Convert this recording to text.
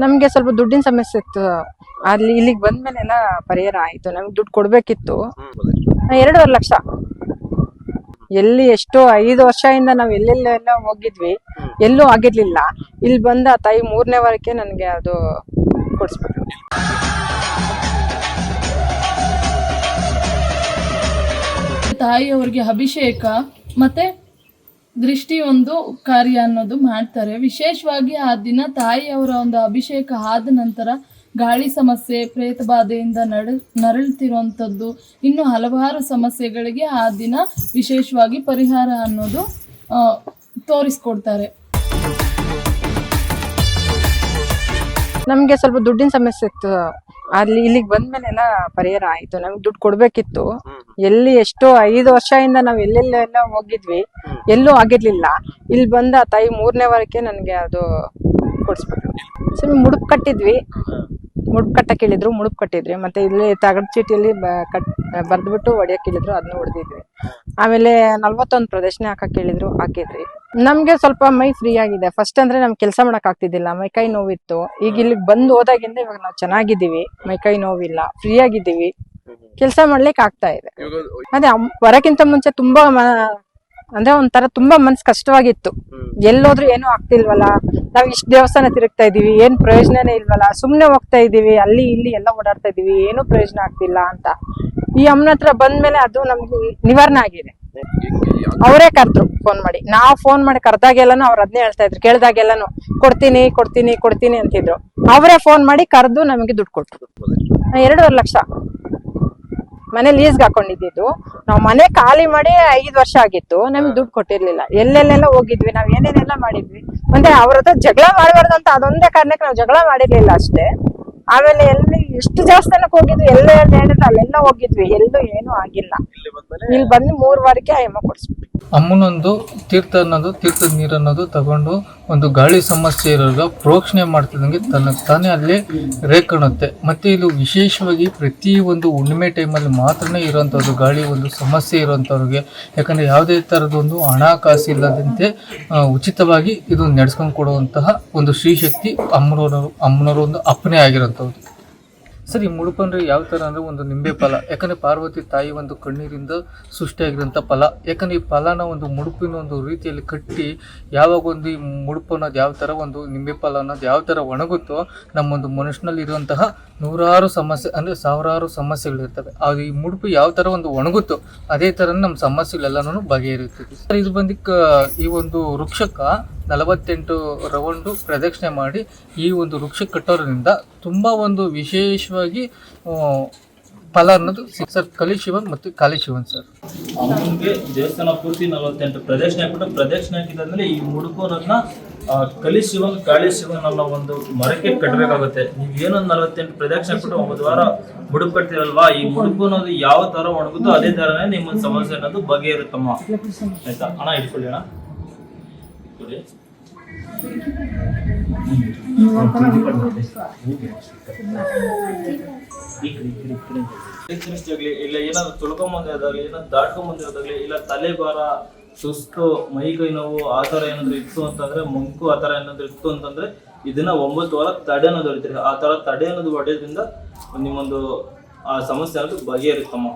ನಮ್ಗೆ ಸ್ವಲ್ಪ ದುಡ್ಡಿನ ಸಮಸ್ಯೆ ಇತ್ತು. ಅಲ್ಲಿ ಇಲ್ಲಿಗೆ ಬಂದ್ಮೇಲೆ ಎಲ್ಲ ಪರಿಹಾರ ಆಯ್ತು. ನಮ್ಗೆ ದುಡ್ಡು ಕೊಡ್ಬೇಕಿತ್ತು. ಎರಡೂವರೆ ಲಕ್ಷ. ಎಲ್ಲಿ ಎಷ್ಟೋ ಐದು ವರ್ಷದಿಂದ ನಾವು ಎಲ್ಲೆಲ್ಲೆಲ್ಲ ಹೋಗಿದ್ವಿ. ಎಲ್ಲೂ ಆಗಿರ್ಲಿಲ್ಲ. ಇಲ್ಲಿ ಬಂದ ಆ ತಾಯಿ ಮೂರನೇ ವಾರಕ್ಕೆ ನನಗೆ ಅದು ಕೊಡಿಸ್ಬಿಟ್ರು. ತಾಯಿಯವರಿಗೆ ಅಭಿಷೇಕ ಮತ್ತೆ ದೃಷ್ಟಿ ಒಂದು ಕಾರ್ಯ ಅನ್ನೋದು ಮಾಡ್ತಾರೆ. ವಿಶೇಷವಾಗಿ ಆ ದಿನ ತಾಯಿಯವರ ಒಂದು ಅಭಿಷೇಕ ಆದ ನಂತರ ಗಾಳಿ ಸಮಸ್ಯೆ, ಪ್ರೇತ ಬಾಧೆಯಿಂದ ನಡ ನರಳುತ್ತಿರುವಂಥದ್ದು ಇನ್ನು ಹಲವಾರು ಸಮಸ್ಯೆಗಳಿಗೆ ಆ ದಿನ ವಿಶೇಷವಾಗಿ ಪರಿಹಾರ ಅನ್ನೋದು ತೋರಿಸ್ಕೊಡ್ತಾರೆ. ನಮಗೆ ಸ್ವಲ್ಪ ದುಡ್ಡಿನ ಸಮಸ್ಯೆ ಇತ್ತು. ಅಲ್ಲಿ ಇಲ್ಲಿಗೆ ಬಂದ್ಮೇಲೆ ಎಲ್ಲ ಪರಿಹಾರ ಆಯ್ತು. ನಮ್ಗೆ ದುಡ್ಡು ಕೊಡ್ಬೇಕಿತ್ತು. ಎಲ್ಲಿ ಎಷ್ಟೋ ಐದು ವರ್ಷದಿಂದ ನಾವ್ ಎಲ್ಲೆಲ್ಲೆಲ್ಲ ಹೋಗಿದ್ವಿ. ಎಲ್ಲೂ ಆಗಿರ್ಲಿಲ್ಲ. ಇಲ್ಲಿ ಬಂದ ಆ ತಾಯಿ ಮೂರನೇ ವಾರಕ್ಕೆ ನನಗೆ ಅದು ಕೊಡಿಸ್ಬೇಕು ಸರಿ ಮುಡುಪ್ ಕಟ್ಟಿದ್ವಿ. ಮುಡುಪ್ ಕಟ್ಟಕ್ ಹೇಳಿದ್ರು ಮುಡುಪ್ ಕಟ್ಟಿದ್ವಿ. ಮತ್ತೆ ಇಲ್ಲಿ ತಗಡ್ ಚೀಟಿಯಲ್ಲಿ ಕಟ್ ಬರ್ದ್ಬಿಟ್ಟು ಹೊಡಿಯಕ್ ಹೇಳಿದ್ರು ಅದನ್ನ ಹೊಡೆದಿದ್ವಿ. ಆಮೇಲೆ ನಲ್ವತ್ತೊಂದು ಪ್ರದರ್ಶನ ಹಾಕಕ್ ಹೇಳಿದ್ರು ಹಾಕಿದ್ರಿ ನಮ್ಗೆ ಸ್ವಲ್ಪ ಮೈ ಫ್ರೀ ಆಗಿದೆ. ಫಸ್ಟ್ ಅಂದ್ರೆ ನಮ್ ಕೆಲಸ ಮಾಡಕ್ ಆಗ್ತಿದ್ದಿಲ್ಲ. ಮೈ ಕೈ ನೋವಿತ್ತು. ಈಗ ಇಲ್ಲಿ ಬಂದು ಹೋದಾಗಿಂದ ಇವಾಗ ನಾವು ಚೆನ್ನಾಗಿದ್ದೀವಿ. ಮೈ ಕೈ ನೋವಿಲ್ಲ. ಫ್ರೀ ಆಗಿದ್ದೀವಿ. ಕೆಲಸ ಮಾಡ್ಲಿಕ್ಕೆ ಆಗ್ತಾ ಇದೆ. ಅದೇ ಬರಕ್ಕಿಂತ ಮುಂಚೆ ತುಂಬಾ ಅಂದ್ರೆ ಒಂಥರ ತುಂಬಾ ಮನ್ಸ್ ಕಷ್ಟವಾಗಿತ್ತು. ಎಲ್ಲೋದ್ರೂ ಏನೂ ಆಗ್ತಿಲ್ವಲ್ಲ? ನಾವ್ ಇಷ್ಟ ದೇವಸ್ಥಾನ ತಿರುಗ್ತಾ ಇದೀವಿ ಏನ್ ಪ್ರಯೋಜನನೇ ಇಲ್ವಲ್ಲ? ಸುಮ್ನೆ ಹೋಗ್ತಾ ಇದೀವಿ ಅಲ್ಲಿ ಇಲ್ಲಿ ಎಲ್ಲ ಓಡಾಡ್ತಾ ಇದೀವಿ ಏನು ಪ್ರಯೋಜನ ಆಗ್ತಿಲ್ಲ ಅಂತ. ಈ ಅಮ್ಮನ ಹತ್ರ ಬಂದ್ಮೇಲೆ ಅದು ನಮ್ಗೆ ನಿವಾರಣೆ ಆಗಿದೆ. ಅವರೇ ಕರೆದ್ರು ಫೋನ್ ಮಾಡಿ. ನಾವು ಫೋನ್ ಮಾಡಿ ಕರೆದಾಗೆಲ್ಲಾನು ಅವ್ರು ಅದನ್ನೇ ಹೇಳ್ತಾ ಇದ್ರು. ಕೇಳ್ದಾಗೆಲ್ಲಾನು, ಕೊಡ್ತೀನಿ ಕೊಡ್ತೀನಿ ಕೊಡ್ತೀನಿ ಅಂತಿದ್ರು. ಅವರೇ ಫೋನ್ ಮಾಡಿ ಕರೆದು ನಮಗೆ ದುಡ್ಡು ಕೊಟ್ರು. ಎರಡೂವರೆ ಲಕ್ಷ. ಮನೆ ಲೀಸ್ಗೆ ಹಾಕೊಂಡಿದ್ದು ನಾವು ಮನೆ ಖಾಲಿ ಮಾಡಿ ಐದು ವರ್ಷ ಆಗಿತ್ತು. ನಮ್ಗೆ ದುಡ್ಡು ಕೊಟ್ಟಿರ್ಲಿಲ್ಲ. ಎಲ್ಲೆಲ್ಲೆಲ್ಲ ಹೋಗಿದ್ವಿ. ನಾವ್ ಏನೇನೆಲ್ಲ ಮಾಡಿದ್ವಿ. ಅಂದ್ರೆ ಅವ್ರ ಹತ್ರ ಜಗಳ ಮಾಡಬಾರ್ದು ಅಂತ ಅದೊಂದೇ ಕಾರಣಕ್ಕೆ ನಾವು ಜಗಳ ಮಾಡಿರ್ಲಿಲ್ಲ ಅಷ್ಟೇ. ಆಮೇಲೆ ಎಲ್ಲಿ ಎಷ್ಟು ದೇವಸ್ಥಾನಕ್ಕೆ ಹೋಗಿದ್ವಿ ಎಲ್ಲ ಹೇಳಿದ್ರೆ ಅಲ್ಲೆಲ್ಲ ಹೋಗಿದ್ವಿ ಎಲ್ಲೂ ಏನೂ ಆಗಿಲ್ಲ. ಇಲ್ಲಿ ಬಂದು ಮೂರ್ ವಾರಕ್ಕೆ ಅಯ್ಯಮ್ಮ ಕೊಡ್ಸ್ಬಿಟ್ಟು ಅಮ್ಮನೊಂದು ತೀರ್ಥ ಅನ್ನೋದು, ತೀರ್ಥದ ನೀರನ್ನೋದು ತಗೊಂಡು ಒಂದು ಗಾಳಿ ಸಮಸ್ಯೆ ಇರೋದ ಪ್ರೋಕ್ಷಣೆ ಮಾಡ್ತಿದ್ದಂಗೆ ತನ್ನ ತಾನೇ ಅಲ್ಲಿ ರೇಖಣುತ್ತೆ ಮತ್ತೆ ಇದು ವಿಶೇಷವಾಗಿ ಪ್ರತಿ ಒಂದು ಹುಣ್ಣಿಮೆ ಟೈಮಲ್ಲಿ ಮಾತ್ರನೇ ಇರೋವಂಥದ್ದು ಗಾಳಿ ಒಂದು ಸಮಸ್ಯೆ ಇರುವಂಥವ್ರಿಗೆ ಯಾಕಂದರೆ ಯಾವುದೇ ಥರದ ಒಂದು ಹಣಕಾಸು ಇಲ್ಲದಂತೆ ಉಚಿತವಾಗಿ ಇದು ನಡೆಸ್ಕೊಂಡು ಕೊಡುವಂತಹ ಒಂದು ಶ್ರೀಶಕ್ತಿ ಅಮ್ಮನವರು ಅಮ್ಮನವರು ಒಂದು ಅಪ್ಪನೇ ಆಗಿರೋಂಥದ್ದು ಸರಿ ಮುಡುಪಂದ್ರೆ ಯಾವ ಥರ ಅಂದರೆ ಒಂದು ನಿಂಬೆ ಫಲ. ಯಾಕಂದರೆ ಪಾರ್ವತಿ ತಾಯಿ ಒಂದು ಕಣ್ಣೀರಿಂದ ಸೃಷ್ಟಿಯಾಗಿರೋಂಥ ಫಲ. ಯಾಕಂದರೆ ಈ ಫಲನ ಒಂದು ಮುಡುಪಿನ ಒಂದು ರೀತಿಯಲ್ಲಿ ಕಟ್ಟಿ ಯಾವಾಗ ಒಂದು ಈ ಮುಡುಪು ಅನ್ನೋದು ಯಾವ ಥರ ಒಂದು ನಿಂಬೆ ಫಲ ಅನ್ನೋದು ಯಾವ ಥರ ಒಣಗುತ್ತೋ ನಮ್ಮೊಂದು ಮನುಷ್ಯನಲ್ಲಿ ಇರುವಂತಹ ನೂರಾರು ಸಮಸ್ಯೆ, ಅಂದರೆ ಸಾವಿರಾರು ಸಮಸ್ಯೆಗಳಿರ್ತವೆ. ಅದು ಈ ಮುಡುಪು ಯಾವ ಥರ ಒಂದು ಒಣಗುತ್ತೋ ಅದೇ ಥರ ನಮ್ಮ ಸಮಸ್ಯೆಗಳೆಲ್ಲನೂ ಬಗೆಹರಿಯುತ್ತದೆ. ಸರ್, ಇದು ಬಂದಿಕ್ಕ ಈ ಒಂದು ವೃಕ್ಷಕ್ಕೆ ನಲವತ್ತೆಂಟು ರೌಂಡು ಪ್ರದಕ್ಷಿಣೆ ಮಾಡಿ ಈ ಒಂದು ವೃಕ್ಷ ಕಟ್ಟೋದ್ರಿಂದ ತುಂಬ ಒಂದು ವಿಶೇಷವಾಗಿ ಫಲ ಅನ್ನೋದು ಸರ್ ಕಲಿಶಿವನ್ ಮತ್ತು ಕಾಲಿಶಿವನ್ ಸರ್. ಅಮ್ಮನಿಗೆ ದೇವಸ್ಥಾನ ಪೂರ್ತಿ ನಲವತ್ತೆಂಟು ಪ್ರದಕ್ಷಿಣೆ ಹಾಕ್ಬಿಟ್ಟು ಪ್ರದಕ್ಷಿಣೆ ಹಾಕಿದ್ರೆ ಈ ಮುಡುಕೋರನ್ನ ಆ, ಕಲಿ ಶಿವನ್ ಕಾಳಿ ಶಿವನ್ ಅನ್ನೋ ಒಂದು ಮರಕ್ಕೆ ಕಟ್ಟಬೇಕಾಗುತ್ತೆ. ನೀವು ಏನೊಂದು ನಲವತ್ತೆಂಟು ಪ್ರದಕ್ಷಿಣೆ ಹಾಕ್ಬಿಟ್ಟು ಒಂಬತ್ತು ವಾರ ಮುಡುಕ್ ಕಟ್ತಿರಲ್ವಾ? ಈ ಮುಡುಕು ಅನ್ನೋದು ಯಾವ ತರ ಒಣಗುತ್ತೋ ಅದೇ ತರನೇ ನಿಮ್ಮ ಸಮಸ್ಯೆ ಅನ್ನೋದು ಬಗೆಯಿರುತ್ತಮ್ಮ ಆಯ್ತಾ? ಹಣ ಇಟ್ಕೊಳ್ಳಿ ಅಣ್ಣ. ಆಗ್ಲಿ ಇಲ್ಲ ಏನಾದ್ರು ತುಳ್ಕೊಂಬಂದಿರೋದಾಗ್ಲಿ ಏನಾದ್ರು ದಾಟ್ಕೊಂಬಂದಿರೋದಾಗ್ಲಿ, ಇಲ್ಲ ತಲೆ ಭಾರ ಸುಸ್ತು ಮೈ ಕೈ ನೋವು, ಆ ಥರ ಏನಾದ್ರು ಇತ್ತು ಅಂತಂದ್ರೆ, ಮುಂಕು ಆ ಥರ ಏನಾದ್ರು ಇತ್ತು ಅಂತಂದ್ರೆ, ಇದನ್ನ ಒಂಬತ್ತು ವಾರ ತಡೆ ಅನ್ನೋದು ಹೊಡಿತೀರಿ ಆ ಥರ ತಡೆ ಅನ್ನೋದು ಹೊಡೆಯೋದ್ರಿಂದ ನಿಮ್ಮೊಂದು, ಆ ಸಮಸ್ಯೆ ಅನ್ನೋದು ಬಗೆಹರಿತಮ್ಮ